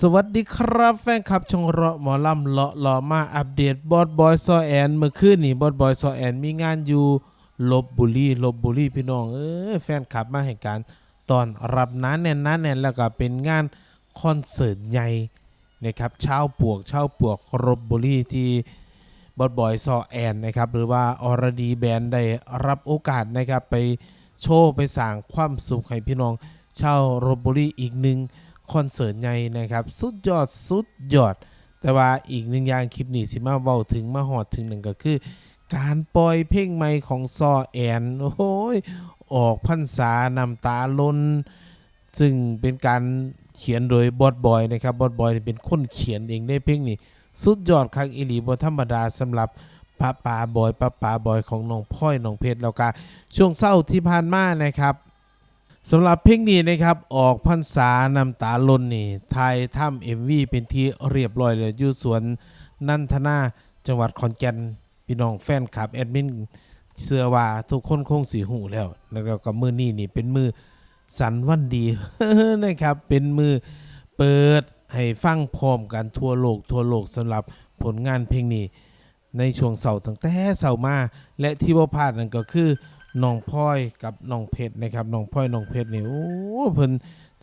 สวัสดีครับแฟนคลับชงเราะหมอลำเลาะหล่อมาอัปเดตบอสบอยซอแอนเมื่อคืนนี่บอสบอยซอแอนมีงานอยู่ลบบุรีลบบุรีพี่น้องเออแฟนคลับมาให้การตอนรับน้าแน่นน้าแน่นแล้วก็เป็นงานคอนเสิร์ตใหญ่นะครับชาวปวกชาวปวกลบบุรีที่บอสบอยซอแอนนะครับหรือว่าอรดีแบนด์ได้รับโอกาสนะครับไปโชว์ไปสร้างความสุขให้พี่น้องชาวลบบุรีอีกหนึ่ง คอนเสิร์ตใหญ่นะครับ สุดยอดสุดยอด แต่ว่าอีกหนึ่งอย่างคลิปนี้สิมาเว้าถึงมาหอดถึงหนึ่งก็คือ การปล่อยเพลงใหม่ของซอแอนโอ้ยออกพรรษานำตาล้น ซึ่งเป็นการเขียนโดยบอสบอยนะครับบอสบอยเป็นคนเขียนเองได้เพลงนี้สุดยอดคักอีหลีบธรรมดาสำหรับป้าปาบอยป้าปาบอยของน้องพ่อยน้องเพชรแล้วก็ช่วงเศร้าที่ผ่านมานะครับ สำหรับเพลงนี้นะครับ ออกพรรษานำตาลนนี่ไทยถ้ำเอ็มวีเป็นที่เรียบร้อยเลยอยู่สวนนันทนาจังหวัดขอนแก่นพี่น้องแฟนคลับแอดมินเชื่อว่าทุกคนคงสีหูแล้วแล้วก็มือนี้นี่เป็นมือสันวันดีนะครับเป็นมือเปิดให้ฟังพร้อมกันทั่วโลกทั่วโลกสำหรับผลงานเพลงนี้ ในช่วงเสาร์ตั้งแต่เสาร์มา และที่บ่พลาดนั่นก็คือ น้องพลอยกับน้องเพชรนะครับน้องพลอยน้องเพชรนี่โอ้เพิ่น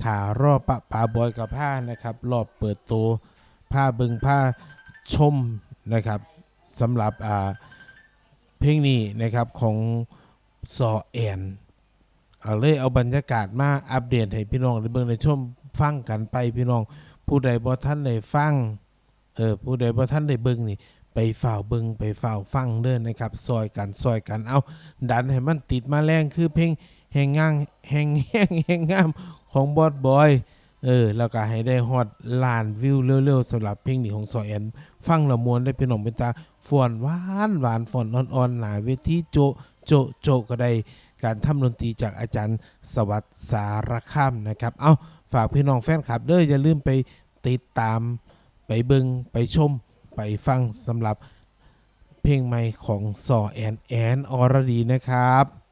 ถ่ารอบปะปาบอยกับผ้านะครับรอบเปิดตัวผ้าเบิงผ้าชมนะครับสำหรับอ่าเพลงนี้นะครับของซอแอนเอาเลยเอาบรรยากาศมาอัปเดตให้พี่น้องได้เบิ่งได้ชมฟังกันไปพี่น้อง ผู้ใดบ่ท่านได้ฟังเออผู้ใดบ่ท่านได้เบิ่งนี่ ไปฝ่าวเบิงไปฝ่าวฟังเด้อนะครับซอยกันซอยกันเอาดันให้มันติดมาแรงคือเพลงแหงง่างแหงแห้งแหงงามของบอสบอยเออแล้วก็ให้ได้ฮอตล้านวิวเร็วๆสำหรับเพลงนี้ของซอยแอนฟังละมวนได้เป็นหนองเป็นตาฟอนหวานหวานฟอนอ่อนๆหนาเวทีโจโจโจก็ได้การทำดนตรีจากอาจารย์สวัสดิ์สารคามนะครับ เอาฝากพี่น้องแฟนคลับเด้ออย่าลืมไปติดตามไปเบิงไปชม ไปฟังสำหรับเพลงใหม่ของซอแอนแอนอรดีนะครับ